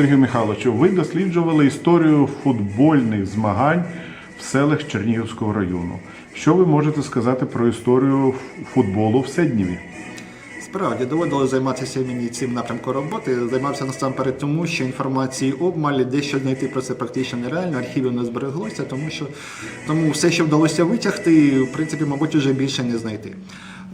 Сергію Михайловичу, ви досліджували історію футбольних змагань в селах Чернігівського району. Що ви можете сказати про історію футболу в Седніві? Справді доводилося займатися мені цим напрямком роботи. Займався насамперед тому, що інформації обмаль, дещо знайти про це практично нереально, архівів не збереглося, тому що тому все, що вдалося витягти, в принципі, мабуть, вже більше не знайти.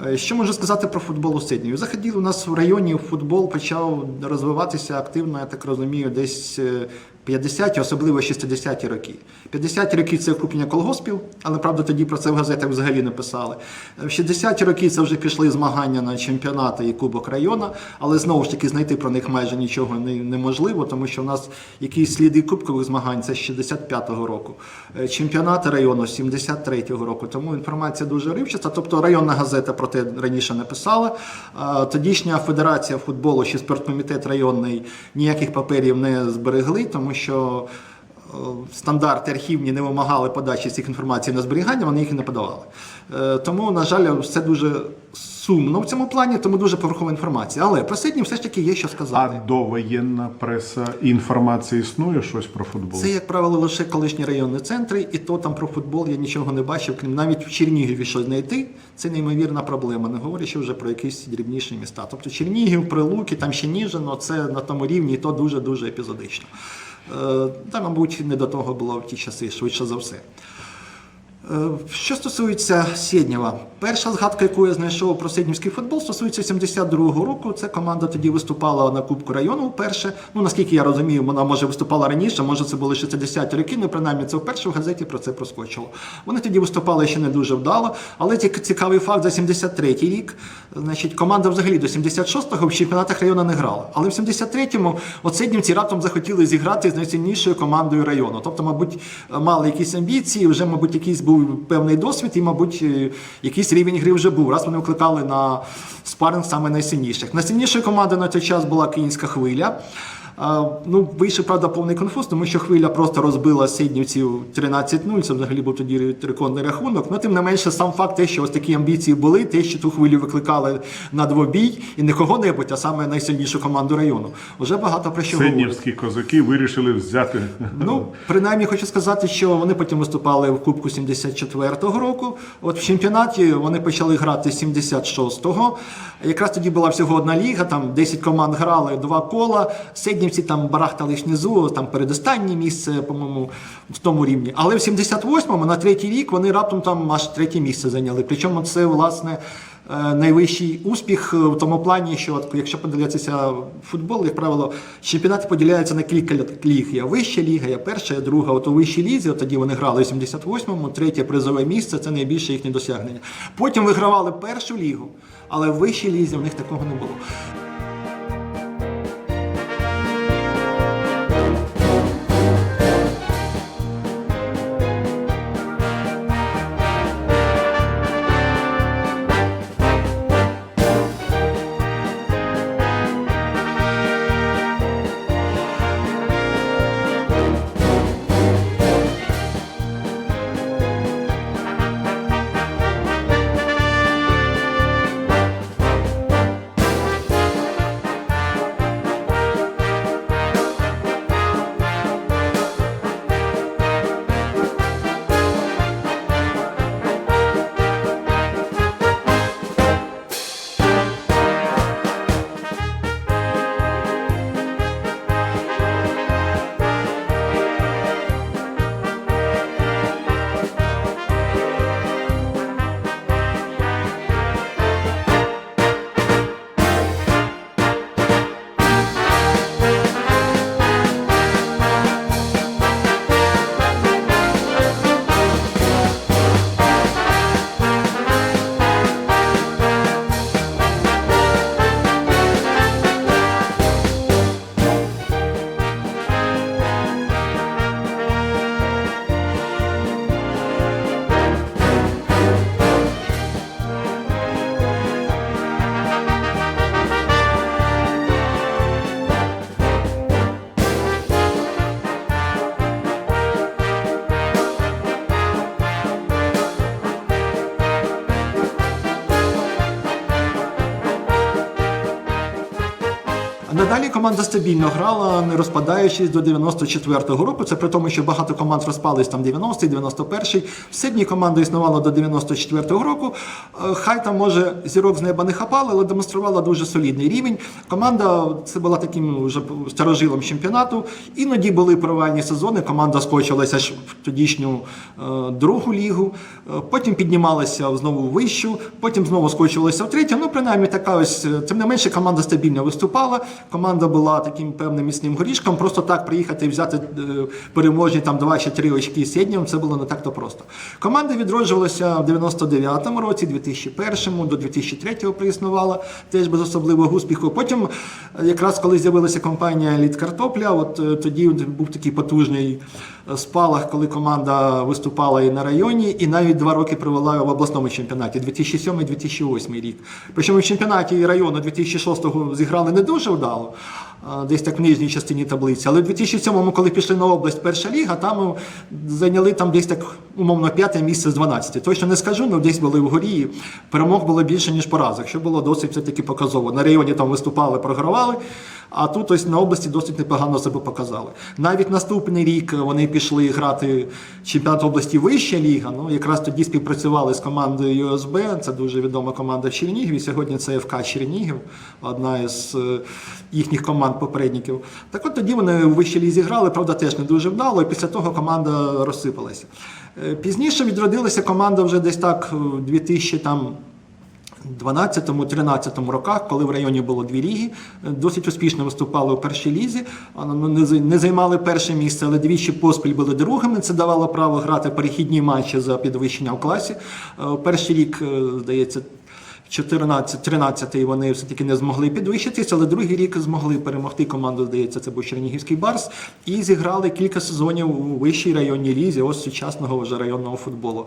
Е, Що можу сказати про футбол у Сидні? Взагалі у нас в районі футбол почав розвиватися активно, я так розумію, десь е, 50-ті, особливо 60-ті роки. 50-ті роки це укрупнення колгоспів, але правда тоді про це в газетах взагалі не писали. В 60-ті роки це вже пішли змагання на чемпіонати і Кубок району, але знову ж таки знайти про них майже нічого не, неможливо, тому що в нас якісь сліди кубкових змагань це з 65-го року, Е, чемпіонати району з 73-го року. Тому інформація дуже ривчаста. Тобто районна газета про те раніше не писала. Тодішня федерація футболу чи спорткомітет районний ніяких паперів не зберегли, тому що е, стандарти архівні не вимагали подачі цих інформацій на зберігання, вони їх і не подавали. Е, Тому, на жаль, все дуже сумно в цьому плані, тому дуже поверхова інформація. Але про Сидні все ж таки є що сказати. А довоєнна преса інформація існує щось про футбол? Це, як правило, лише колишні районні центри, і то там про футбол я нічого не бачив, крім навіть в Чернігові щось знайти. Це неймовірна проблема, не говорячи вже про якісь дрібніші міста. Тобто Чернігів, Прилуки, там ще Ніжино, це на тому рівні, і то дуже-дуже епізодично. Е, Та, мабуть, не до того було в ті часи, швидше за все. Е, Що стосується Сєднєва, перша згадка, яку я знайшов про Сєднівський футбол, стосується 72-го року. Це команда тоді виступала на Кубку району вперше. Ну наскільки я розумію, вона може виступала раніше, може це були 60-ті роки, ну принаймні це вперше в газеті про це проскочило. Вони тоді виступали ще не дуже вдало, але ці- цікавий факт за 73-й рік. Значить, команда взагалі до 76-го в чемпіонатах району не грала. Але в 73-му от Сєднівці раптом захотіли зіграти з найсильнішою командою району. Тобто, мабуть, мали якісь амбіції, вже, мабуть, якийсь був певний досвід, і, мабуть, е, якийсь рівень гри вже був. Раз вони викликали на спаринг саме найсильніших. Найсильнішою командою на той час була Київська хвиля. Ну, вийшов, правда, повний конфуз, тому що хвиля просто розбила сиднівців 13-0. Це взагалі був тоді рекордний рахунок. Ну, тим не менше, сам факт, те, що ось такі амбіції були, те, що ту хвилю викликали на двобій, і не кого-небудь, а саме найсильнішу команду району. Вже багато про що. Сиднівські козаки вирішили взяти. Ну, принаймні хочу сказати, що вони потім виступали в Кубку 74-го року. От в чемпіонаті вони почали грати 76-го. Якраз тоді була всього одна ліга, там 10 команд грали, два кола. Сиднівці там барахтались внизу, там передостаннє місце, по-моєму, в тому рівні. Але в 78-му, на третій рік, вони раптом там аж третє місце зайняли. Причому це, власне, е, найвищий успіх в тому плані, що якщо подивитися футбол, як правило, чемпіонати поділяються на кілька ліг. Є вища ліга, є перша, є друга. От у вищій лізі, от тоді вони грали у 78-му, третє призове місце це найбільше їхнє досягнення. Потім вигравали першу лігу, але в вищій лізі в них такого не було. Команда стабільно грала, не розпадаючись до 94-го року. Це при тому, що багато команд розпались там 90-й, 91-й. В Сидні команда існувала до 94-го року. Е, Хай там може зірок з неба не хапали, але демонструвала дуже солідний рівень. Команда це була таким вже старожилом чемпіонату. Іноді були провальні сезони. Команда скочилася ж в тодішню е, другу лігу, е, потім піднімалася знову вищу, потім знову скочилася в третю. Ну, принаймні, така ось е, тим не менше, команда стабільно виступала. Команда була таким певним міцним горішком. Просто так приїхати і взяти е, переможні там два чи три очки з це було не так то просто. Команда відроджувалася в 99-му році, 2001-му, до 2003-го проіснувала, теж без особливого успіху. Потім, е, якраз коли з'явилася компанія Лід Картопля, от е, тоді був такий потужний спалах, коли команда виступала і на районі, і навіть два роки провела в обласному чемпіонаті 2007-2008 рік. Причому в чемпіонаті району 2006-го зіграли не дуже вдало, десь так в нижній частині таблиці. Але в 2007-му, коли пішли на область перша ліга, там е, зайняли там десь так умовно п'яте місце з 12. Точно не скажу, але десь були вгорі. Перемог було більше, ніж поразок, що було досить все-таки показово. На районі там виступали, програвали. А тут ось на області досить непогано себе показали. Навіть наступний рік вони пішли грати чемпіонат області Вища ліга. Ну якраз тоді співпрацювали з командою ЮСБ. Це дуже відома команда в Чернігові. Сьогодні це ФК Чернігів, одна із е, їхніх команд попередників. Так от тоді вони у вищій лізі грали, правда, теж не дуже вдало. І після того команда розсипалася. Е, Пізніше відродилася команда вже десь так в 2000 там. 12-13 роках, коли в районі було дві ліги, досить успішно виступали у першій лізі. ну, Не займали перше місце, але двічі поспіль були другими. Це давало право грати перехідні матчі за підвищення в класі. Е, Перший рік, е, здається, 14-13 вони все-таки не змогли підвищитися, але другий рік змогли перемогти команду, здається, це був Чернігівський Барс, і зіграли кілька сезонів у вищій районній лізі, ось сучасного вже районного футболу.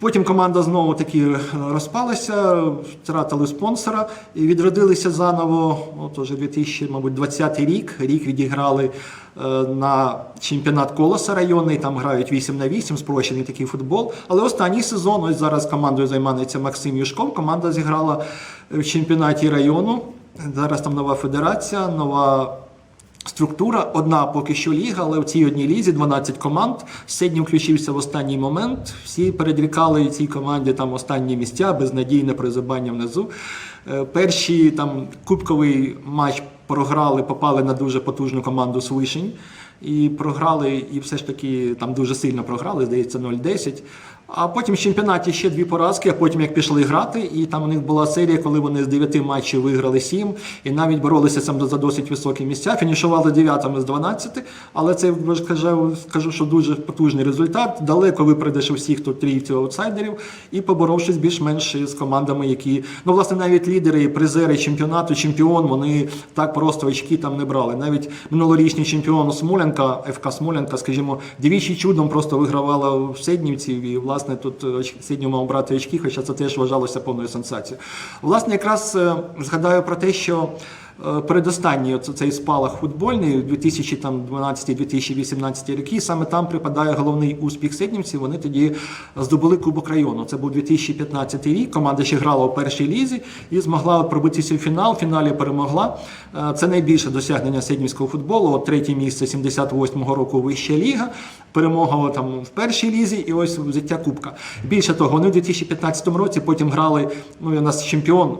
Потім команда знову таки розпалася, втратили спонсора і відродилися заново. От уже 2020 рік. Рік відіграли е, на чемпіонат колоса районний. Там грають 8 на 8, спрощений такий футбол. Але останній сезон, ось зараз командою займається Максим Юшков. Команда зіграла в чемпіонаті району. Зараз там нова федерація, нова. Структура одна поки що ліга, але в цій одній лізі 12 команд. Сиднів включився в останній момент. Всі передрікали цій команді там останні місця, безнадійне призибання внизу. Е, Перші там кубковий матч програли, попали на дуже потужну команду Свишень. І програли, і все ж таки там дуже сильно програли, здається, 0-10. А потім в чемпіонаті ще дві поразки, а потім як пішли грати, і там у них була серія, коли вони з 9 матчів виграли 7, і навіть боролися сам за досить високі місця. Фінішували 9 з 12, але це кажу, скажу, що дуже потужний результат. Далеко випередивши всіх тут трійців аутсайдерів і поборовшись більш-менш з командами, які ну власне навіть лідери, призери чемпіонату, чемпіон, вони так просто очки там не брали. Навіть минулорічний чемпіон Смолянка, ФК Смолянка, скажімо, двічі чудом просто вигравала в Седнівців і власне тут оч- Сиднів мав брати очки, хоча це теж вважалося повною сенсацією. Власне, якраз е, згадаю про те, що. Е, Передостанній цей спалах футбольний 2012-2018 роки. Саме там припадає головний успіх Сиднівців. Вони тоді здобули Кубок району. Це був 2015 рік. Команда ще грала у першій лізі і змогла пробитися в фінал. В фіналі перемогла. Е, Це найбільше досягнення сиднівського футболу. От третє місце 78-го року вища ліга. Перемога там в першій лізі, і ось взяття Кубка. Більше того, вони в 2015 році потім грали. Ну у нас чемпіон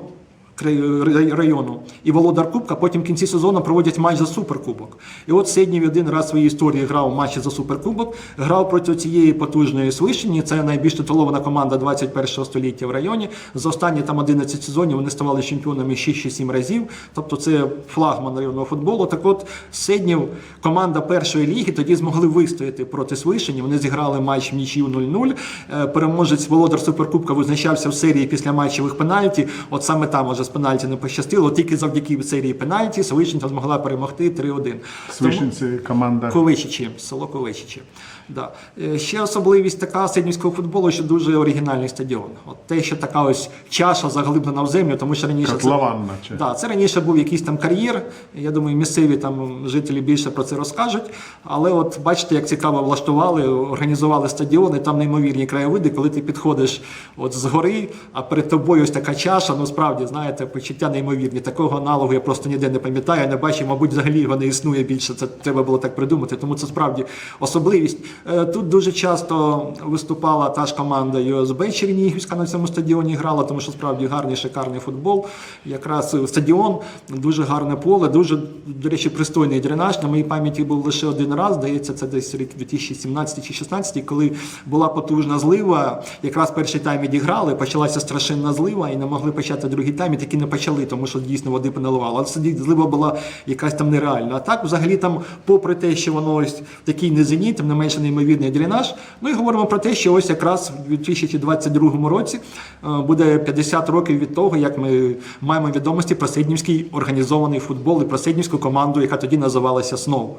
району і володар Кубка, потім в кінці сезону проводять матч за суперкубок. І от Сиднів один раз в своїй історії грав матчі за суперкубок, грав проти цієї потужної Свищині. Це найбільш титулована команда 21-го століття в районі. За останні там 11 сезонів вони ставали чемпіонами 6-7 разів. Тобто це флагман районного футболу. Так от Сиднів, команда першої ліги, тоді змогли вистояти проти Свищині. Вони зіграли матч в нічию 0-0. Е, Переможець володар суперкубка визначався в серії після матчевих пенальті. От саме там уже з пенальті не пощастило. Тільки завдяки серії пенальті Свищенця змогла перемогти 3-1. Свишенці команда. Ковичичі, село Ковичичі. Да. Е, Ще особливість така сиднівського футболу, що дуже оригінальний стадіон. От те, що така ось чаша заглиблена в землю, тому що раніше це- Котлован. Да, це раніше був якийсь там кар'єр. Я думаю, місцеві там жителі більше про це розкажуть. Але от бачите, як цікаво влаштували, організували стадіони, там неймовірні краєвиди, коли ти підходиш от з гори, а перед тобою ось така чаша. Ну справді знаєте, почуття неймовірні. Такого аналогу я просто ніде не пам'ятаю, не бачив, мабуть, взагалі його не існує більше. Це треба було так придумати. Тому це справді особливість. Е, Тут дуже часто виступала та ж команда ЮСБ Чернігівська на цьому стадіоні грала, тому що справді гарний шикарний футбол. Якраз е, стадіон, дуже гарне поле, дуже, до речі, пристойний дренаж. На моїй пам'яті був лише один раз. Здається, це десь рік 2017 чи 2016, коли була потужна злива. Якраз перший тайм відіграли, почалася страшенна злива і не могли почати другий тайм, і таки не почали, тому що дійсно води поналивало. Але злива була якась там нереальна. А так, взагалі, там, попри те, що воно ось такий низині, тим не менше неймовірний дренаж. Ми говоримо про те, що ось якраз у 2022 році е, буде 50 років від того, як ми маємо відомості про Сиднівський організований футбол і про Сиднівську команду, яка тоді називалася Сноу.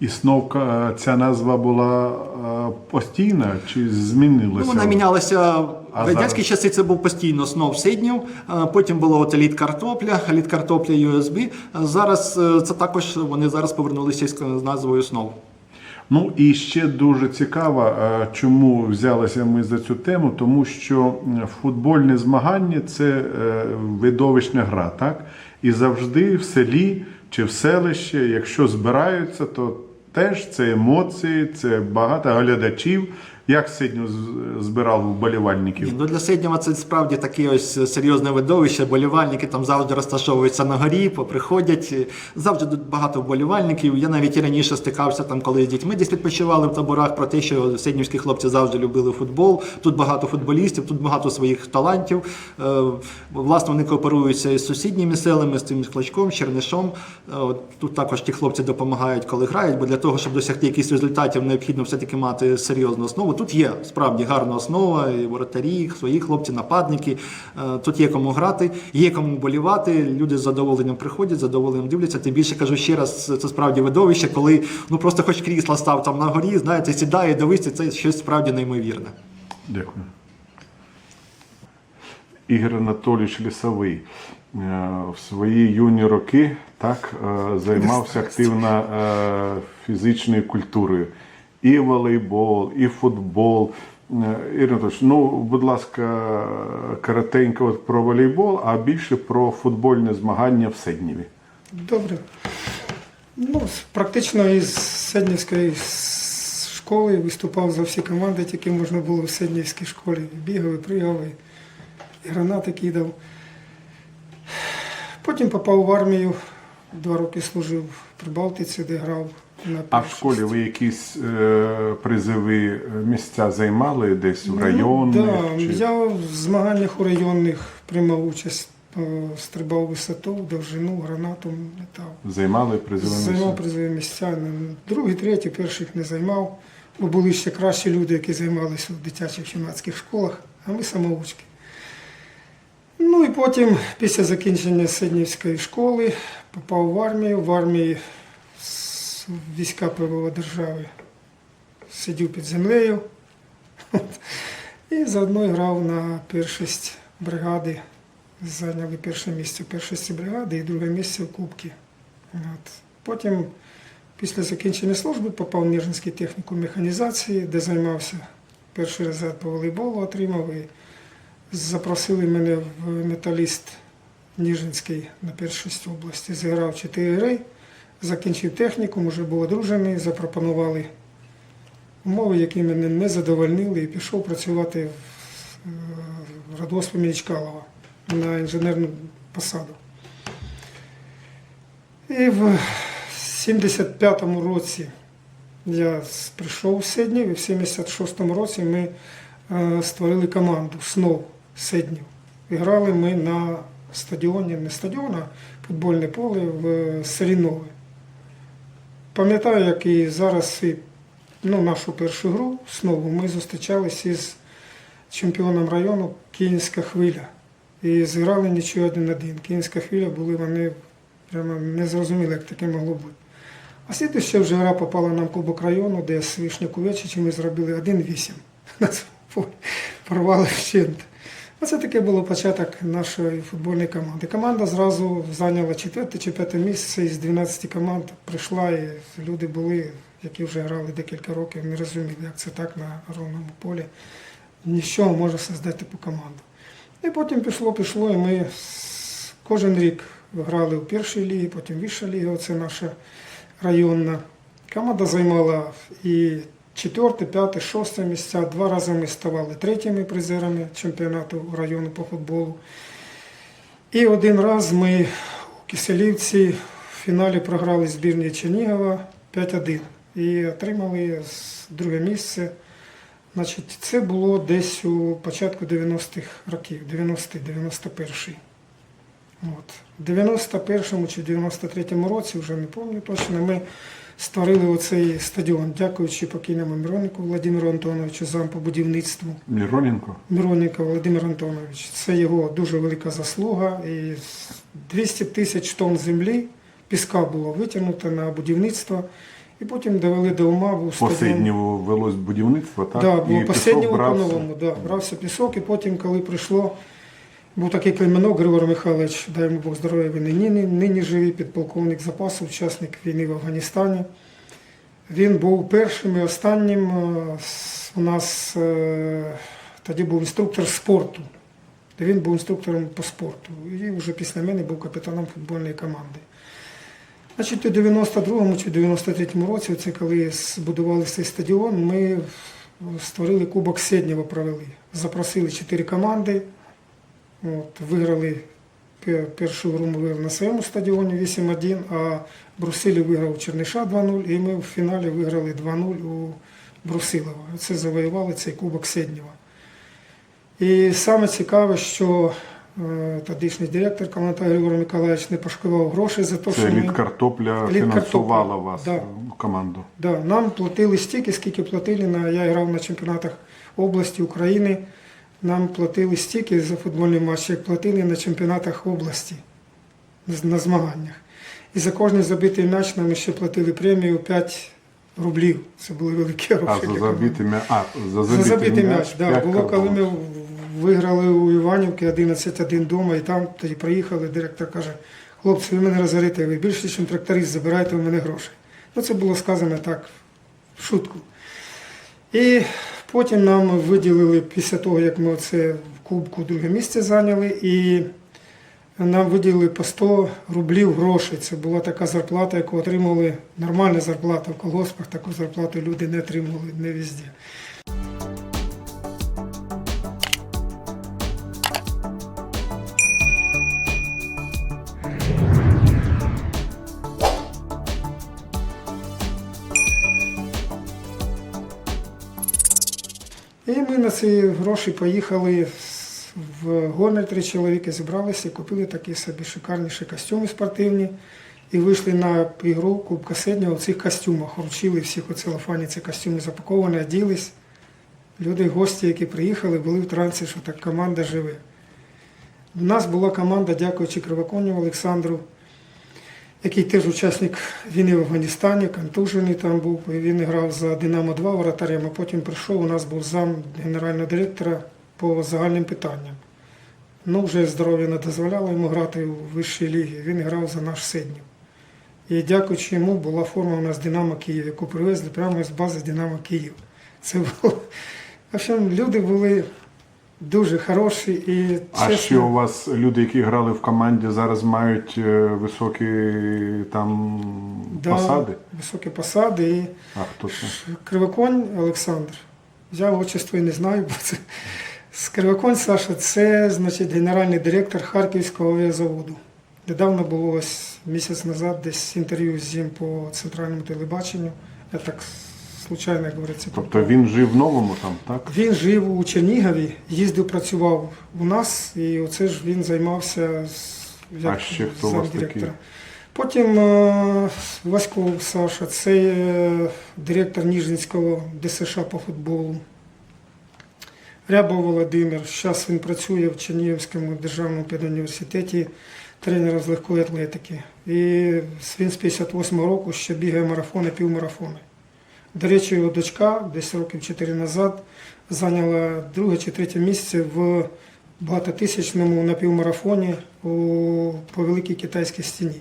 І Сновка, ця назва була е, постійна чи змінилася? Ну, вона мінялася в радянські часи. Це був постійно снов Сиднів. Потім було от літ картопля, літ картопля USB. Зараз е, це також вони зараз повернулися з назвою снов. Ну і ще дуже цікаво, е, чому взялися ми за цю тему, тому що футбольне змагання це е, видовищна гра, так? І завжди в селі чи в селищі, якщо збираються, то теж це емоції, це багато глядачів. Як сьогодні збирав вболівальників? Ну для Сиднєва це справді таке ось серйозне видовище. Болівальники там завжди розташовуються на горі, поприходять. Завжди тут багато вболівальників. Я навіть і раніше стикався там, коли з дітьми десь відпочивали в таборах, про те, що сиднівські хлопці завжди любили футбол. Тут багато футболістів, тут багато своїх талантів. Е, Власне, вони кооперуються із сусідніми селами, з цим Клачком, Чернишом. Е, Тут також ті хлопці допомагають, коли грають, бо для того, щоб досягти якихось результатів, необхідно все-таки мати серйозну основу. Тут є справді гарна основа, і воротарі, свої хлопці, нападники. Е, Тут є кому грати, є кому болівати. Люди з задоволенням приходять, з задоволенням дивляться. Тим більше кажу ще раз, це- справді видовище, коли ну просто хоч крісла став там на горі, знаєте, сідає, дивиться, це щось справді неймовірне. Дякую. Ігор Анатолійович Лісовий е, в свої юні роки так е, займався активно фізичною культурою. І волейбол, і футбол. Е, Ігор ну, будь ласка, коротенько от про волейбол, а більше про футбольне змагання в Седніві. Добре. Ну, практично із Седнівської школи виступав за всі команди, які можна було в Седнівській школі. Бігав, і пригав, і гранати кидав. Потім попав в армію, два роки служив в Прибалтиці, де грав А в школі ви якісь е, призові місця займали десь в районних? Ну, чи- Я в змаганнях у районних приймав участь, е, стрибав висоту, довжину, гранату метав. Займали призові місця? Займав призові місця. Ну, Другі, треті, перших не займав. Бо були ще кращі люди, які займалися в дитячих юнацьких школах, а ми самоучки. Ну і потім, після закінчення Сиднівської школи, попав в армію. В армії війська ПВО держави сидів під землею. І заодно грав на першість бригади. Зайняли перше місце в першості бригади і друге місце в Кубці. От. Потім, після закінчення служби, попав в Ніжинський технікум механізації, де займався перший резерв по волейболу, отримав і запросили мене в металіст Ніжинський на першість області. Зіграв 4 гри, закінчив технікум, вже був одружений, запропонували умови, які мене не задовольнили, і пішов працювати в, е, в Мічкалова на інженерну посаду. І в 75-му році я прийшов в Сиднів, і в 76-му році ми е, створили команду СНОВ Сиднів. І грали ми на стадіоні, не стадіон, а футбольне поле в селі Нове. Пам'ятаю, як і зараз і, ну, нашу першу гру СНОВу ми зустрічалися із чемпіоном району Київська хвиля. І зіграли нічого один один. Київська хвиля були вони прямо не зрозуміли, як таке могло бути. А слідуюча вже гра попала нам Кубок району, де з Вишняку Вечичі ми зробили 1-8. Нас порвали вщент. Оце таке було початок нашої футбольної команди. Команда зразу зайняла четверте чи п'яте місце із 12 команд. Прийшла і люди були, які вже грали декілька років, не розуміли, як це так на ровному полі. Нічого може создати таку команду. І потім пішло, пішло, і ми кожен рік грали у першій лігі, потім вища ліга, оце наша районна. Команда займала і четверте, п'яте, шосте місця. Два рази ми ставали третіми призерами чемпіонату району по футболу. І один раз ми у Киселівці в фіналі програли збірні Чернігова 5-1 і отримали друге місце. Значить, це було десь у початку 90-х років, 90-91. От. В 91-му чи 93-му році, вже не пам'ятаю точно, ми створили оцей стадіон, дякуючи покійному Мироннику Владимиру Антоновичу зам по будівництву. Міроненко? Мироненко Володимир Антонович. Це його дуже велика заслуга. І 200 тисяч тонн землі піска було витягнуто на будівництво. І потім довели до ума, був стадіон. Посиднього велось будівництво, так? Да, І було пісок брався. по-новому, да, брався пісок, і потім, коли прийшло, був такий Клейменок Григорій Михайлович, дай йому Бог здоров'я, він нині, нині живий підполковник запасу, учасник війни в Афганістані. Він був першим і останнім. е, У нас е, тоді був інструктор спорту, він був інструктором по спорту. І вже після мене був капітаном футбольної команди. Значить, у 92-му чи 93-му році, це коли збудували цей стадіон, ми створили Кубок Седнєва провели. Запросили чотири команди, от, виграли першу гру ми виграли на своєму стадіоні 8-1, а Брусилів виграв у Черниша 2-0, і ми в фіналі виграли 2-0 у Брусилова. Це завоювали цей Кубок Седнєва. І саме цікаве, що е, тодішній директор Каланта Григорій Миколаївич не пошкодував грошей за те, Це що ми... лід картопля фінансувала вас, да. е, команду. Да, нам платили стільки, скільки платили на. Я грав на чемпіонатах області України. Нам платили стільки за футбольний матч, як платили на чемпіонатах області на змаганнях. І за кожний забитий м'яч нам ще платили премію 5 рублів. Це були великі гроші. А за забитий м'яч, а, за да. Було, коли ми виграли у Іванівки 11-1 вдома, і там тоді приїхали, директор каже, хлопці, ви мене розорите, ви більше, ніж тракторист, забирайте у мене гроші. Ну, це було сказано так, в шутку. І потім нам виділили, після того, як ми це в Кубку друге місце зайняли, і нам виділили по 100 рублів грошей. Це була така зарплата, яку отримали нормальна зарплата в колгоспах, таку зарплату люди не отримували не везде. Ці гроші поїхали в Гомель, три чоловіки зібралися, купили такі собі шикарніші костюми спортивні і вийшли на ігру Кубка Седнього в цих костюмах. Вручили всіх у целофані ці костюми запаковані, оділись. Люди, гості, які приїхали, були в трансі, що так команда живе. У нас була команда, дякуючи Кривоконю Олександру, який теж учасник війни в Афганістані, контужений там був. Він грав за Динамо 2 воротарем, а потім прийшов, у нас був зам генерального директора по загальним питанням. Ну, вже здоров'я не дозволяло йому грати у вищій лігі. Він грав за наш Сиднів. І дякуючи йому була форма у нас Динамо Київ, яку привезли прямо з бази Динамо Київ. Це було. В общем, люди були дуже хороші і А чесно, ще у вас люди, які грали в команді, зараз мають е, високі там да, посади? високі посади. І А хто це? Кривоконь Олександр. Я його чисто і не знаю, бо це Кривоконь Саша це значить генеральний директор Харківського авіазаводу. Недавно було ось місяць назад десь інтерв'ю з ним по центральному телебаченню. Я так случайно, як говориться. Тобто він жив в новому там, так? Він жив у Чернігові, їздив, працював у нас, і оце ж він займався з- А ще хто у вас такий? Потім е, Васьков Саша, це е, директор Ніжинського ДСШ по футболу. Рябов Володимир, зараз він працює в Чернігівському державному педуніверситеті. тренером з легкої атлетики. І він з 58-го року ще бігає марафони, півмарафони. До речі, його дочка десь років 4 назад зайняла друге чи третє місце в багатотисячному напівмарафоні у, по Великій Китайській стіні.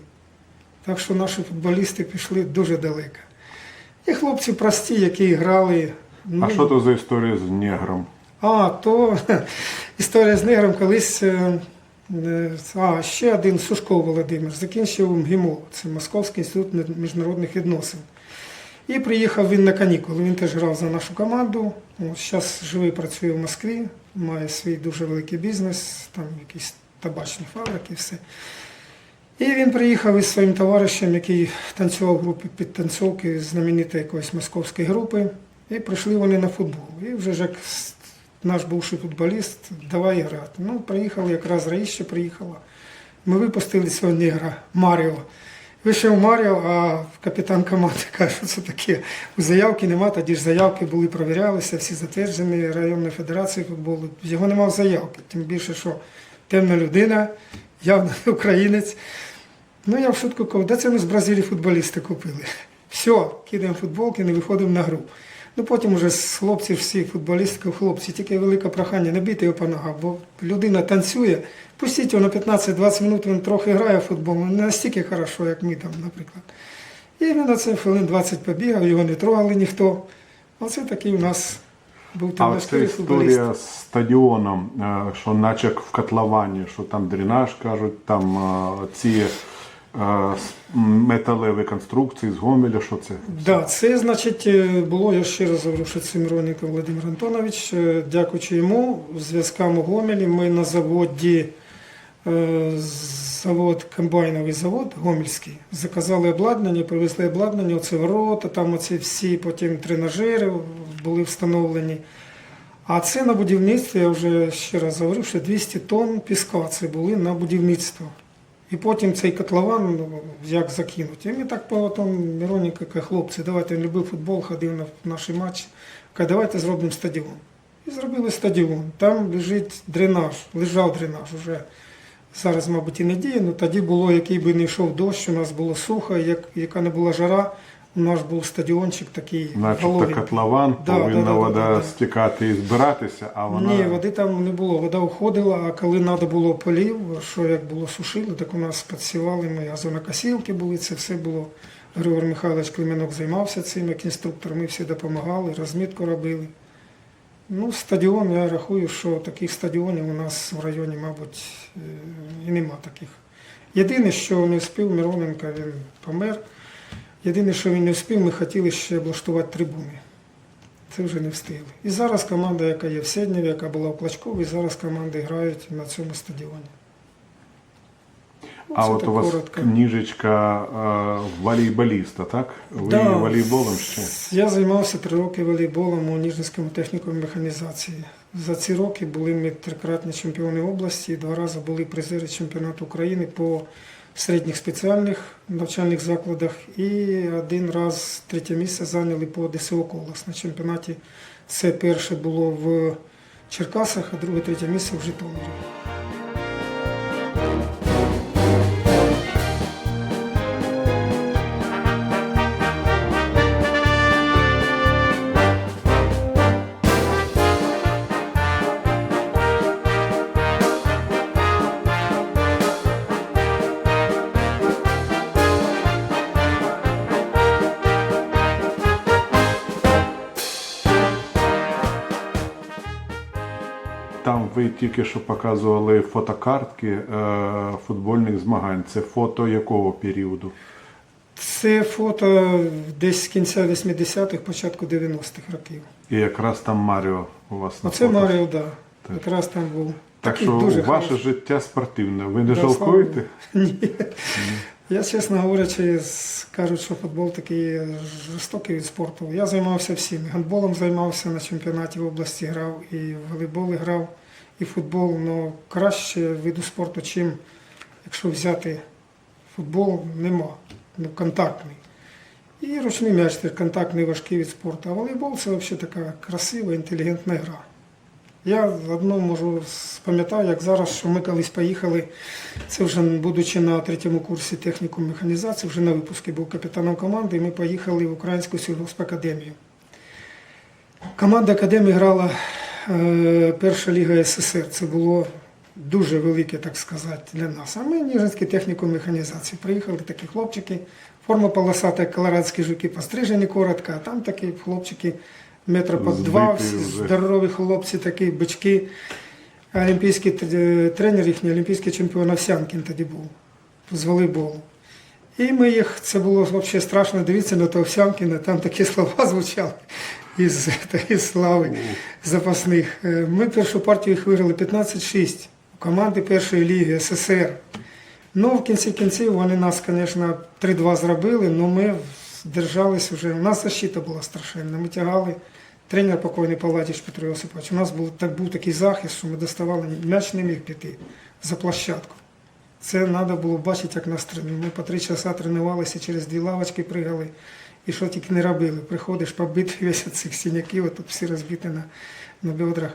Так що наші футболісти пішли дуже далеко. І хлопці прості, які грали. А ну, що то за історія з негром? а, то історія з негром колись. е, е, А, ще один Сушков Володимир закінчив МГІМО, це Московський інститут міжнародних відносин. І приїхав він на канікули. Він теж грав за нашу команду. Зараз живе працює в Москві, має свій дуже великий бізнес, там якісь табачні фабрики, все. І він приїхав із своїм товаришем, який танцював в групі підтанцовки знаменитої якоїсь московської групи. І прийшли вони на футбол. І вже ж як наш бувший футболіст, давай грати. Ну, приїхали, якраз Раїще приїхала. Ми випустили цього негра Маріо. Вийшов Маріо, а капітан команди каже, що це таке. У заявки нема, тоді ж заявки були, провірялися, всі затверджені районною федерацією футболу. Його нема в заявки. Тим більше, що темна людина, явно не українець. Ну, я в шутку кажу, де це ми з Бразилії футболіста купили. Все, кидаємо футболки, не виходимо на гру. Ну потім вже з хлопців, всі футболісти, кажу, хлопці, тільки велике прохання, не бійте його по ногах, бо людина танцює, пустіть його на 15-20 минут, він трохи грає в футбол, не настільки хорошо, як ми там, наприклад. І він на це хвилин 20 побігав, його не трогали ніхто. Оце такий у нас був там оця футболіст. історія з стадіоном, е, що наче в котловані, що там дренаж кажуть, там е, ці е, металеві конструкції з Гомеля, що це? Да, це значить було, я ще раз говорю, що це Мироненко Володимир Антонович. Дякуючи йому, зв'язкам у Гомелі ми на заводі, завод, комбайновий завод Гомельський, заказали обладнання, привезли обладнання, оце ворота, там оці всі потім тренажери були встановлені. А це на будівництві, я вже ще раз говорив, що 200 тонн піска це були на будівництво. І потім цей котлован ну, як закинуть. І ми так потім Мироненко каже, хлопці, давайте він любив футбол, ходив на наші матчі. Каже, давайте зробимо стадіон. І зробили стадіон. Там лежить дренаж, лежав дренаж уже. Зараз, мабуть, і не діє, але тоді було, який би не йшов дощ, у нас було сухо, як, яка не була жара, у нас був стадіончик такий Начебто котлован, Да, повинна да, да, вода да, да. стікати і збиратися, а вона Ні, води там не було. Вода уходила, а коли треба було полів, що як було сушили, так у нас підсівали ми газонокосілки були, це все було. Григор Михайлович Клименок займався цим як інструктор, ми всі допомагали, розмітку робили. Ну, стадіон, я рахую, що таких стадіонів у нас в районі, мабуть, е, і нема таких. Єдине, що не встиг Мироненко, він помер. Єдине, що він не встиг, ми хотіли ще облаштувати трибуни. Це вже не встигли. І зараз команда, яка є в Седнєві, яка була в Плачкові, зараз команди грають на цьому стадіоні. А це от так у вас коротко. книжечка е, волейболіста, так? Ви Да. волейболом ще? Я займався три роки волейболом у Ніжинському технікумі механізації. За ці роки були ми трикратні чемпіони області, два рази були призери чемпіонату України по середніх спеціальних навчальних закладах. І один раз третє місце зайняли по ДСО «Колос» на чемпіонаті. Це перше було в Черкасах, а друге третє місце в Житомирі. Тільки що показували фотокартки е, футбольних змагань. Це фото якого періоду? Це фото десь з кінця 80-х, початку 90-х років. І якраз там Маріо у вас на Оце фото. Маріо, да. Так. Якраз там був. Так що дуже ваше хороший. життя спортивне. Ви не Да, жалкуєте? Ні. Я, чесно говорячи, кажуть, що футбол такий жорстокий від спорту. Я займався всім. Гандболом займався на чемпіонаті в області грав, і в волейбол грав, і футбол. Ну краще виду спорту, чим якщо взяти футбол, нема. Ну, контактний. І ручний м'яч це контактний важкий від спорту. А волейбол це взагалі така красива, інтелігентна гра. Я одно можу пам'ятаю, як зараз, що ми колись поїхали, це вже будучи на третьому курсі техніку механізації, вже на випуску був капітаном команди, і ми поїхали в Українську сільгоспакадемію. Команда академії грала перша ліга СССР. Це було дуже велике, так сказати, для нас. А ми Ніжинський технікум механізації. Приїхали такі хлопчики, форма полосата, як колорадські жуки, пострижені коротко, а там такі хлопчики метра по два, здорові хлопці, такі бички. Олімпійський тренер, їхній олімпійський чемпіон Овсянкін тоді був з волейболу. І ми їх, це було взагалі страшно дивитися на того Овсянкіна, там такі слова звучали із, із слави запасних. Е, Ми першу партію їх виграли 15-6 у команди першої ліги СССР. Ну, в кінці кінців вони нас, звісно, 3-2 зробили, але ми держались вже. У нас защита була страшенна. Ми тягали. Тренер покойний Палатіч Петро Йосипович. У нас був, так, був такий захист, що ми доставали, м'яч не міг піти за площадку. Це треба було бачити, як нас тренують. Ми по три часа тренувалися, через дві лавочки пригали. І що тільки не робили. Приходиш побитий весь цих синяків, тут всі розбиті на, на бедрах.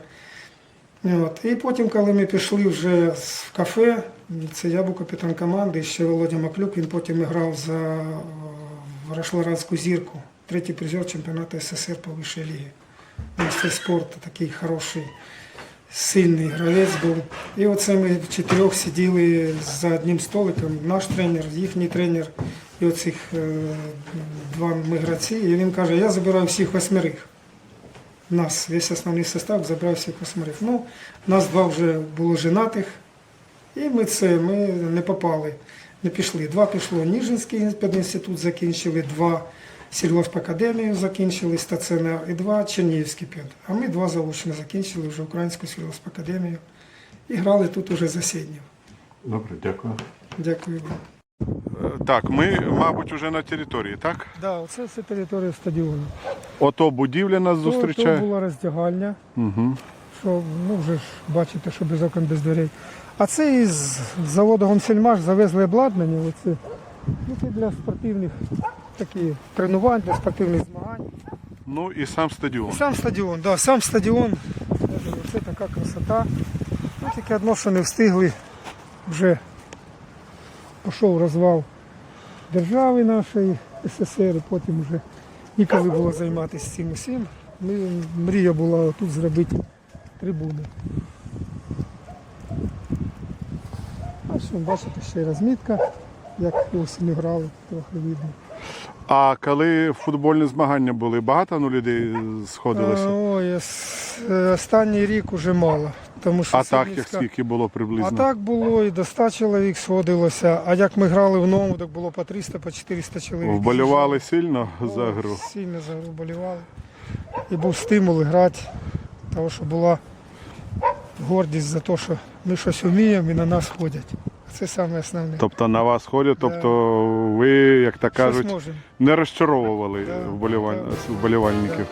От. І потім, коли ми пішли вже в кафе, це я був капітан команди, ще Володя Маклюк, він потім грав за е, зірку, третій призер чемпіонату СССР по вищій лігі. Мастер спорту, такий хороший, сильний гравець був. І оце ми в чотирьох сиділи за одним столиком, наш тренер, їхній тренер, і оцих е, два ми гравці. І він каже, я забираю всіх восьмерих нас весь основний состав забрав всіх восьмерих. Ну, нас два вже було женатих, і ми це ми не попали, не пішли. Два пішло Ніжинський пединститут закінчили, два сільгоспакадемію закінчили стаціонар, і два Чернігівський пед. А ми два заочно закінчили вже Українську сільгоспакадемію і грали тут уже за Сіднів. Добре, дякую. Дякую вам. Так, ми, мабуть, вже на території, так? Да, це, це територія стадіону. Ото будівля нас То, зустрічає. то була роздягальня. Угу. що ну вже ж бачите, що без окон, без дверей. А це із заводу Гонсельмаш завезли обладнання. Оце. Ну, це для спортивних такі тренувань, для спортивних змагань. Ну і сам стадіон. І сам стадіон, да, сам стадіон. Це така красота. Ну, тільки одно, що не встигли, вже пішов розвал держави нашої СССР, потім вже ніколи було займатися цим усім. Ми, мрія була тут зробити трибуни. А що, бачите, ще й розмітка, як осінь грали, трохи видно. А коли футбольні змагання були, багато ну, людей сходилося? Е, Ой, останній рік уже мало. Тому що А так, як Сибірська- скільки було приблизно? А так було і до 100 чоловік сходилося. А як ми грали в новому, так було по 300, по 400 чоловік. Вболівали сильно О, за гру. Сильно за гру вболівали. І був стимул грати, тому що була гордість за те, що ми щось вміємо і на нас ходять. Це саме основне. Тобто на вас ходять, тобто ви, як так Щось кажуть, можемо. не розчаровували Да, вболіваль- да. вболівальників.